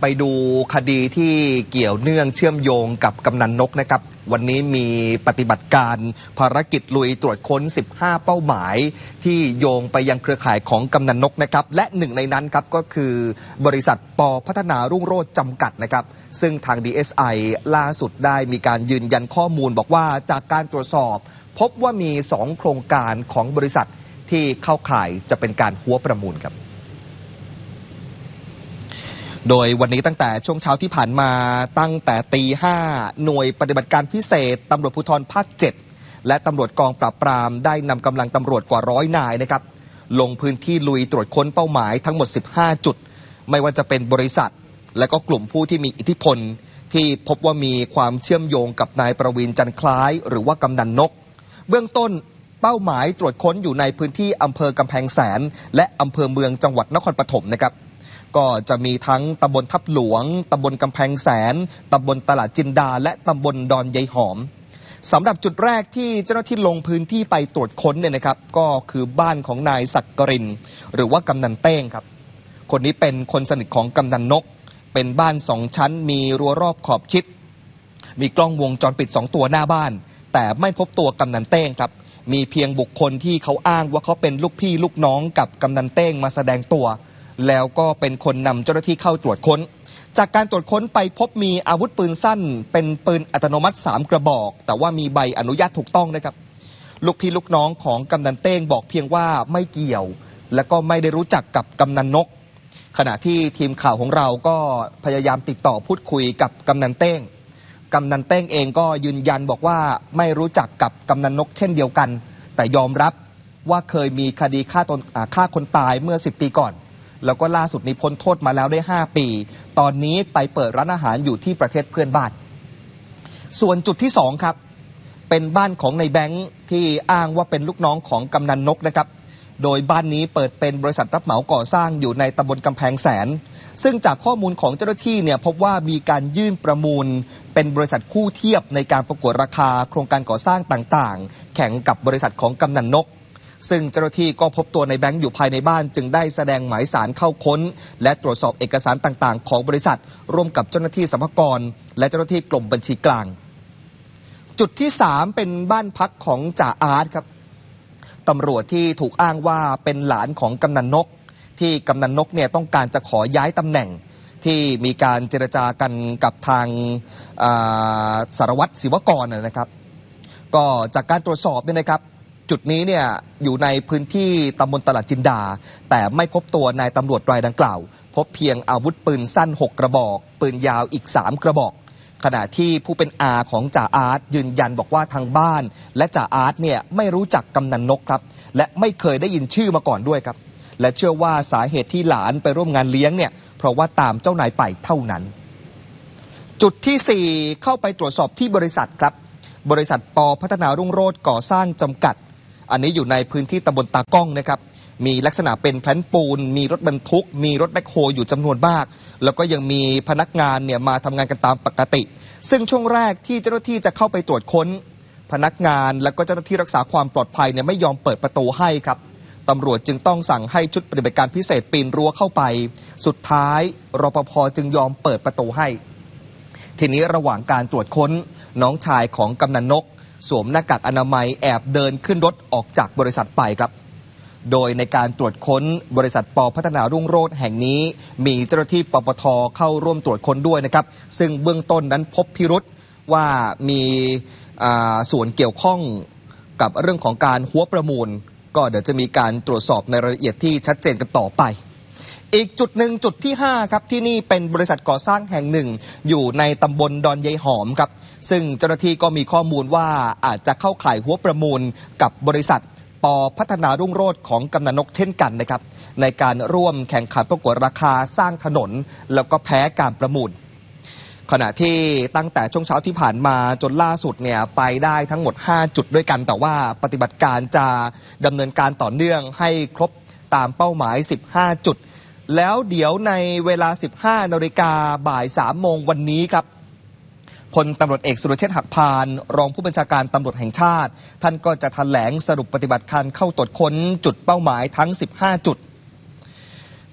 ไปดูคดีที่เกี่ยวเนื่องเชื่อมโยงกับกำนันนกนะครับ วันนี้มีปฏิบัติการภารกิจลุยตรวจค้น 15 เป้าหมาย ที่โยงไปยังเครือข่ายของกำนันนกนะครับ และหนึ่งในนั้นครับก็คือบริษัทปอพัฒนารุ่งโรจน์จำกัดนะครับ ซึ่งทาง DSI ล่าสุดได้มีการยืนยันข้อมูลบอกว่าจากการตรวจสอบ พบว่ามี 2 โครงการของบริษัทที่เข้าข่ายจะเป็นการหัวประมูลครับ โดยวันนี้ตั้งแต่ช่วงเช้าที่ผ่านมาตั้งแต่ตีห้าหน่วยปฏิบัติการพิเศษตำรวจภูธรภาค 7 และตำรวจกองปราบปรามได้นำกำลังตำรวจกว่าร้อยนายนะครับลงพื้นที่ลุยตรวจค้นเป้าหมายทั้งหมด 15 จุด ไม่ว่าจะเป็นบริษัท และก็กลุ่มผู้ที่มีอิทธิพล ที่พบว่ามีความเชื่อมโยงกับนายประวินจันคล้าย หรือว่ากำนันนก เบื้องต้นเป้าหมายตรวจค้นอยู่ในพื้นที่อำเภอกำแพงแสน และอำเภอเมืองจังหวัดนครปฐมนะครับ ก็จะมีทั้งตำบลทับหลวงตำบลกำแพงแสนตำบลตลาดจินดา และตำบลดอนยายหอมสำหรับจุดแรกที่เจ้าหน้าที่ลงพื้นที่ไปตรวจค้นเนี่ยนะครับ ก็คือบ้านของนายศักกริน หรือว่ากำนันเต้งครับ คนนี้เป็นคนสนิทของกำนันนก เป็นบ้านสองชั้น มีรั้วรอบขอบชิด มีกล้องวงจรปิด2ตัวหน้าบ้าน แต่ไม่พบตัวกำนันเต้งครับ มีเพียงบุคคลที่เขาอ้างว่าเขาเป็นลูกพี่ลูกน้องกับกำนันเต้งมาแสดงตัว แล้วก็เป็นคนนำเจ้าหน้าที่เข้าตรวจค้น จากการตรวจค้นไปพบมีอาวุธปืนสั้น เป็นปืนอัตโนมัติ 3 กระบอก แต่ว่ามีใบอนุญาตถูกต้องนะครับ ลูกพี่ลูกน้องของกำนันเต้งบอกเพียงว่าไม่เกี่ยว และก็ไม่ได้รู้จักกับกำนันนก ขณะที่ทีมข่าวของเราก็พยายามติดต่อพูดคุยกับกำนันเต้งกำนันเต้งเองก็ยืนยันบอกว่าไม่รู้จักกับกำนันนกเช่นเดียวกัน แต่ยอมรับว่าเคยมีคดีฆ่าตนฆ่าคนตายเมื่อ 10 ปีก่อน แล้วก็ล่าสุดนี้พ้นโทษมาแล้วได้ 5 ปี ตอนนี้ไปเปิดร้านอาหารอยู่ที่ประเทศเพื่อนบ้าน ส่วนจุดที่2ครับ เป็นบ้านของในแบงค์ที่อ้างว่าเป็นลูกน้องของกำนันนกนะครับ โดยบ้านนี้เปิดเป็นบริษัทรับเหมาก่อสร้างอยู่ในตำบลกำแพงแสน ซึ่งจากข้อมูลของเจ้าหน้าที่เนี่ยพบว่ามีการยื่นประมูล เป็นบริษัทคู่เทียบในการประกวดราคา โครงการก่อสร้างต่างๆ แข่งกับบริษัทของกำนันนก ซึ่งเจ้าหน้าที่ก็พบตัวในแบงค์อยู่ภายในบ้าน จึงได้แสดงหมายสารเข้าค้น และตรวจสอบเอกสารต่างๆ ของบริษัท ร่วมกับเจ้าหน้าที่สรรพากร และเจ้าหน้าที่กรมบัญชีกลาง จุดที่ 3 เป็นบ้านพักของจ่าอาร์ตครับตำรวจที่ถูกอ้างว่าเป็นหลานของกำนันนก ที่กำนันนกเนี่ยต้องการจะขอย้ายตำแหน่งที่มีการเจรจากันกับทางาสารวัตรศิวกรนะครับ ก็จากการตรวจสอบเนี่ยนะครับ จุดนี้เนี่ยอยู่ในพื้นที่ตำบลตลาดจินดา แต่ไม่พบตัวนายตำรวจรายดังกล่าว พบเพียงอาวุธปืนสั้น 6 กระบอก ปืนยาวอีก 3 กระบอก ขณะที่ผู้เป็นอาของจ่าอาร์ตยืนยันบอกว่าทางบ้าน และจ่าอาร์ตเนี่ยไม่รู้จักกำนันนกครับ และไม่เคยได้ยินชื่อมาก่อนด้วยครับ และเชื่อว่าสาเหตุที่หลานไปร่วมงานเลี้ยงเนี่ยเพราะว่าตามเจ้านายไปเท่านั้น จุดที่ 4 เข้าไปตรวจสอบที่บริษัทครับบริษัทปอพัฒนารุ่งโรจน์ก่อสร้างจำกัด อันนี้อยู่ในพื้นที่ตำบลตากล้องนะครับ มีลักษณะเป็นแผ่นปูน มีรถบรรทุก มีรถแบคโฮอยู่จำนวนมาก แล้วก็ยังมีพนักงานเนี่ยมาทำงานกันตามปกติ ซึ่งช่วงแรกที่เจ้าหน้าที่จะเข้าไปตรวจค้น พนักงานและก็เจ้าหน้าที่รักษาความปลอดภัยเนี่ยไม่ยอมเปิดประตูให้ครับตำรวจจึงต้องสั่งให้ชุดปฏิบัติการพิเศษปีนรั้วเข้าไป สุดท้ายรปภจึงยอมเปิดประตูให้ ทีนี้ระหว่างการตรวจค้นน้องชายของกำนันนก สวมหน้ากากอนามัยแอบเดินขึ้นรถออกจากบริษัทไปครับ โดยในการตรวจค้นบริษัทปอพัฒนารุ่งโรจน์แห่งนี้ มีเจ้าหน้าที่ปปทเข้าร่วมตรวจค้นด้วยนะครับ ซึ่งเบื้องต้นนั้นพบพิรุษว่ามีส่วนเกี่ยวข้องกับเรื่องของการหัวประมูล ก็เดี๋ยวจะมีการตรวจสอบในรายละเอียดที่ชัดเจนกันต่อไป อีกจุดหนึ่งจุดที่ 5 ครับ ที่นี่เป็นบริษัทก่อสร้างแห่งหนึ่ง อยู่ในตำบลดอนยายหอมครับ ซึ่งเจ้าหน้าที่ก็มีข้อมูลว่าอาจจะเข้าข่ายหัวประมูลกับบริษัทปพัฒนารุ่งโรจน์ของกำนันนกเช่นกันนะครับ ในการร่วมแข่งขันประกวดราคาสร้างถนน แล้วก็แพ้การประมูล ขณะที่ตั้งแต่ช่วงเช้าที่ผ่านมาจนล่าสุดเนี่ยไปได้ทั้งหมด 5 จุดด้วยกัน แต่ว่าปฏิบัติการจะดำเนินการต่อเนื่องให้ครบตามเป้าหมาย 15 จุด แล้วเดี๋ยวในเวลา 15นาฬิกาบ่าย 3 โมงวันนี้ครับพลตำรวจเอกสุรเชษฐ์หักพาน รองผู้บัญชาการตำรวจแห่งชาติ ท่านก็จะแถลงสรุปปฏิบัติการเข้าตรวจค้นจุดเป้าหมายทั้ง 15 จุด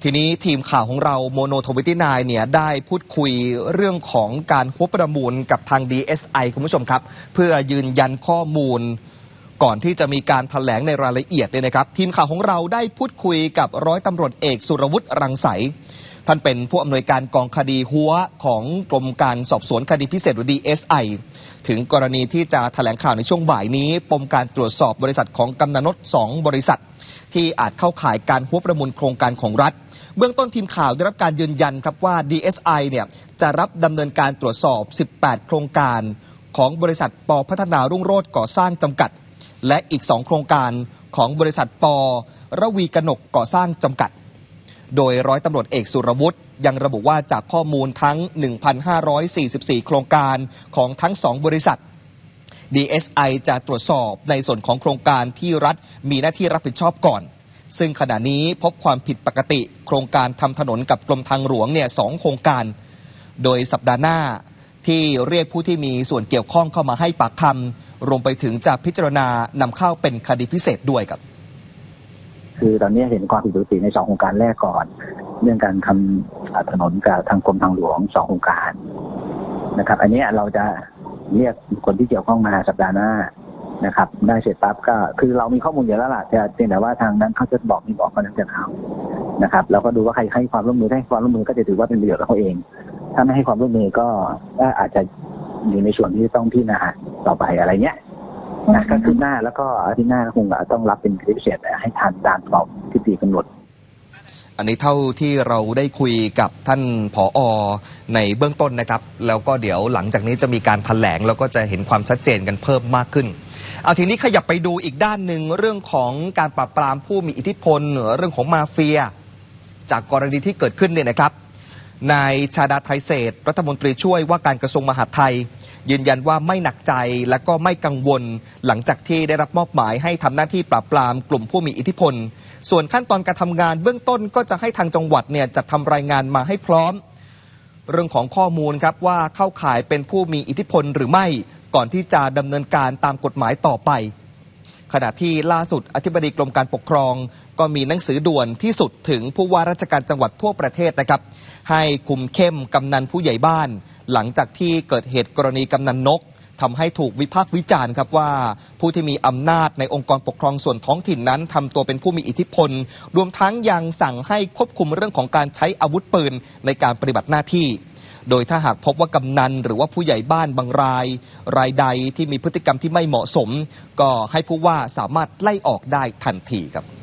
ทีนี้ทีมข่าวของเราโมโนทวิตี้นเนี่ยได้พูดคุยเรื่องของการหัวประมูลกับทาง DSI คุณผู้ชมครับ เพื่อยืนยันข้อมูล ก่อนที่จะมีการถแถลงในรายละเอียดเนี่ยนะครับ ทีมข่าวของเราได้พูดคุยกับร้อยตำรวจเอกสุรวุฒิรังใสท่านเป็นผู้อำนวยการกองคดีหัวของกรมการสอบสวนคดีพิเศษหรือ DSI ถึงกรณีที่จะถแถลงข่าวในช่วงบ่ายนี้ ปมการตรวจสอบบริษัทของกำนันนด2บริษัท ที่อาจเข้าข่ายการหัวประมูลโครงการของรัฐ เบื้องต้นทีมข่าวได้รับการยืนยันครับว่า DSI เนี่ยจะรับดำเนินการตรวจสอบ 18 โครงการ ของบริษัทปพัฒนารุ่งโรจน์ก่อสร้างจำกัด และอีก 2 โครงการของบริษัทประวีกนกก่อสร้างจำกัด โดยร้อยตำรวจเอกสุรวุฒิยังระบุว่าจากข้อมูลทั้ง 1,544 โครงการของทั้ง 2 บริษัท DSI จะตรวจสอบในส่วนของโครงการที่รัฐมีหน้าที่รับผิดชอบก่อน ซึ่งขณะนี้พบความผิดปกติ โครงการทำถนนกับกรมทางหลวงเนี่ยสองโครงการ โดยสัปดาห์หน้าที่เรียกผู้ที่มีส่วนเกี่ยวข้องเข้ามาให้ปากคำ รวมไปถึงจะพิจารณานำเข้าเป็นคดีพิเศษด้วยครับ คือตอนนี้เห็นความผิดปกติในสองโครงการแรกก่อน เรื่องการทำอ่าถนนกับทางกรมทางหลวงสองโครงการนะครับ อันนี้เราจะเรียกคนที่เกี่ยวข้องมาสัปดาห์หน้านะครับได้เสร็จปั๊บก็คือเรามีข้อมูลอยู่แล้วล่ะแต่เพียงแต่ว่าทางนั้นเขาจะบอกม่บอกก็แล้วแต่เขานะครับเราก็ดูว่าใครให้ความร่วมมือให้ความร่วมมือก็จะถือว่าเป็นประโยชน์กับเขาเอง ถ้าไม่ให้ความร่วมมือก็อาจจะ อยู่ในส่วนที่ต้องพิจารณาต่อไปอะไรเงี้ยนะก็คือหน้าแล้วก็อาทิตย์หน้าก็คงต้องรับเป็นคดีพิเศษให้ทันตามกรอบที่ตีกำหนด อันนี้เท่าที่เราได้คุยกับท่านผออในเบื้องต้นนะครับ แล้วก็เดี๋ยวหลังจากนี้จะมีการแถลงแล้วก็จะเห็นความชัดเจนกันเพิ่มมากขึ้นเอาทีนี้ขยับไปดูอีกด้านหนึ่งเรื่องของการปราบปรามผู้มีอิทธิพลเรื่องของมาเฟีย จากกรณีที่เกิดขึ้นเนี่ยนะครับ นายชาดาไทยเศษ รัฐมนตรีช่วยว่าการกระทรวงมหาดไทย ยืนยันว่าไม่หนักใจและก็ไม่กังวล หลังจากที่ได้รับมอบหมายให้ทำหน้าที่ปราบปรามกลุ่มผู้มีอิทธิพล ส่วนขั้นตอนการทำงานเบื้องต้นก็จะให้ทางจังหวัดเนี่ยจัดทำรายงานมาให้พร้อม เรื่องของข้อมูลครับว่าเข้าข่ายเป็นผู้มีอิทธิพลหรือไม่ก่อนที่จะดำเนินการตามกฎหมายต่อไป ขณะที่ล่าสุดอธิบดีกรมการปกครอง ก็มีหนังสือด่วนที่สุดถึงผู้ว่าราชการจังหวัดทั่วประเทศนะครับ ให้คุมเข้มกำนันผู้ใหญ่บ้าน หลังจากที่เกิดเหตุกรณีกำนันนกทำให้ถูกวิพากษ์วิจารณ์ครับว่า ผู้ที่มีอำนาจในองค์กรปกครองส่วนท้องถิ่นนั้นทำตัวเป็นผู้มีอิทธิพล รวมทั้งยังสั่งให้ควบคุมเรื่องของการใช้อาวุธปืนในการปฏิบัติหน้าที่ โดยถ้าหากพบว่ากำนันหรือว่าผู้ใหญ่บ้านบางราย รายใดที่มีพฤติกรรมที่ไม่เหมาะสม ก็ให้ผู้ว่าสามารถไล่ออกได้ทันทีครับ